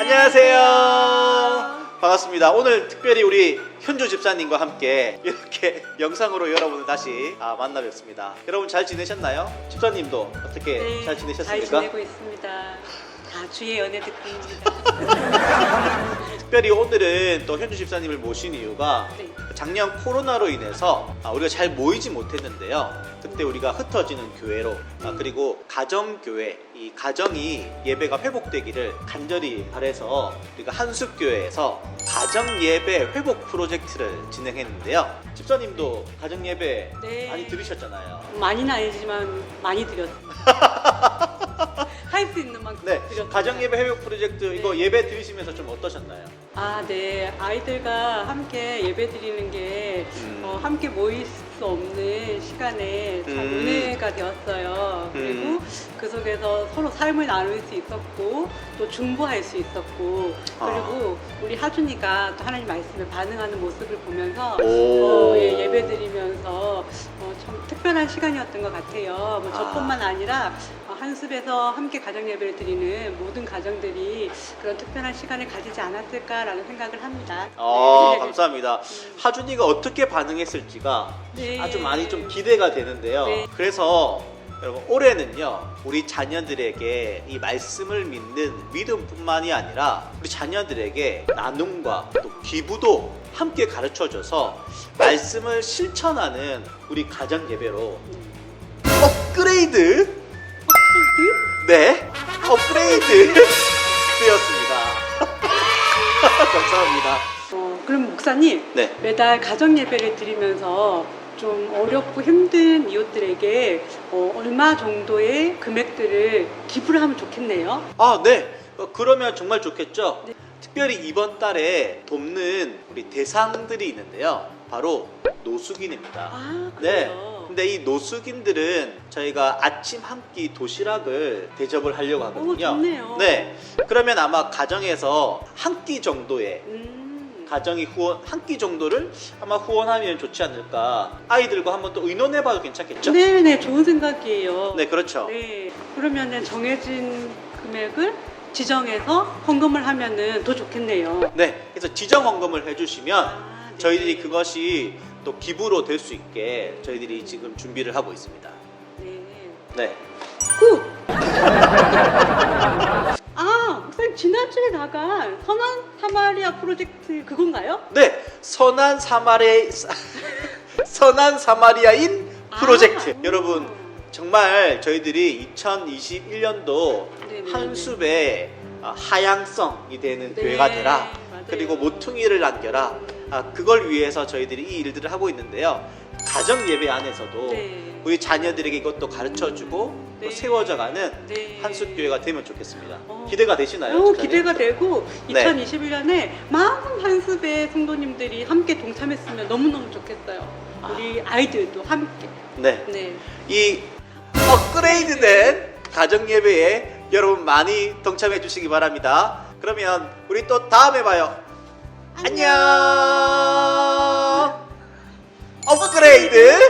안녕하세요. 반갑습니다. 오늘 특별히 우리 현주 집사님과 함께 이렇게 영상으로 여러분을 다시 아, 만나 뵙습니다. 여러분 잘 지내셨나요? 집사님도 어떻게 네, 잘잘 지내셨습니까? 지내고 있습니다. 다 주의 연애 듣기입니다. 특별히 오늘은 또 현주 집사님을 모신 이유가 네. 작년 코로나로 인해서 아, 우리가 잘 모이지 못했는데요. 그때 우리가 흩어지는 교회로 아, 그리고 가정 교회 이 가정이 예배가 회복되기를 간절히 바래서 우리가 한숲 교회에서 가정 예배 회복 프로젝트를 진행했는데요. 집사님도 가정 예배 네. 많이 들으셨잖아요. 많이는 아니지만 많이 드렸습니다. 할 수 있는 만큼 네, 드렸습니다. 가정 예배 회복 프로젝트 이거 네. 예배 들으시면서 좀 어떠셨나요? 아, 네. 아이들과 함께 예배 드리는 게 음. 어, 함께 모일 수 없는 시간에 참 음. 은혜가 되었어요. 그리고 음. 그 속에서 서로 삶을 나눌 수 있었고 또 중보할 수 있었고 아. 그리고 우리 하준이가 또 하나님 말씀에 반응하는 모습을 보면서 오. 어, 예, 예배 드리면서 어, 참 특별한 시간이었던 것 같아요. 뭐 아. 저뿐만 아니라 어, 한숲에서 함께 가정 예배를 드리는 모든 가정들이 그런 특별한 시간을 가지지 않았을까라는 생각을 합니다. 어, 네. 감사합니다. 하준이가 어떻게 반응했을지가 네. 아주 많이 좀 기대가 되는데요. 네. 그래서 여러분 올해는요 우리 자녀들에게 이 말씀을 믿는 믿음뿐만이 아니라 우리 자녀들에게 나눔과 또 기부도 함께 가르쳐줘서 말씀을 실천하는 우리 가정 예배로 업그레이드 네 업그레이드 되었습니다. 감사합니다. 어, 그럼 목사님 네. 매달 가정 예배를 드리면서 좀 어렵고 힘든 이웃들에게 어, 얼마 정도의 금액들을 기부를 하면 좋겠네요. 아, 네. 어, 그러면 정말 좋겠죠? 네. 특별히 이번 달에 돕는 우리 대상들이 있는데요. 바로 노숙인입니다. 아, 네. 그래요? 근데 이 노숙인들은 저희가 아침 한 끼 도시락을 대접을 하려고 오, 하거든요. 좋네요. 네. 그러면 아마 가정에서 한 끼 정도의 음. 가정이 후원 한 끼 정도를 아마 후원하면 좋지 않을까. 아이들과 한번 또 의논해봐도 괜찮겠죠? 네 네, 좋은 생각이에요. 네, 그렇죠. 네. 그러면은 정해진 금액을 지정해서 헌금을 하면은 더 좋겠네요. 네. 그래서 지정 헌금을 해주시면 아, 네. 저희들이 그것이 또 기부로 될 수 있게 저희들이 지금 준비를 하고 있습니다. 네. 네. 굿! 아, 나간 선한 사마리아 프로젝트 그건가요? 네. 선한 사마리 선한 사마리아인 프로젝트. 아. 여러분 정말 저희들이 2021년도 네네네. 한숲의 아, 하향성이 되는 네, 교회가 되라. 맞아요. 그리고 모퉁이를 남겨라. 아, 그걸 위해서 저희들이 이 일들을 하고 있는데요. 가정 예배 안에서도 네. 우리 자녀들에게 이것도 가르쳐 주고 또 네. 세워져가는 네. 한숲 교회가 되면 좋겠습니다. 어. 기대가 되시나요? 오? 기대가 되고 네. 2021년에 많은 한습의 성도님들이 함께 동참했으면 너무너무 좋겠어요. 우리 아이들도 함께. 네. 네. 이 업그레이드된 가정 예배에 여러분 많이 동참해 주시기 바랍니다. 그러면 우리 또 다음에 봐요. 안녕. 업그레이드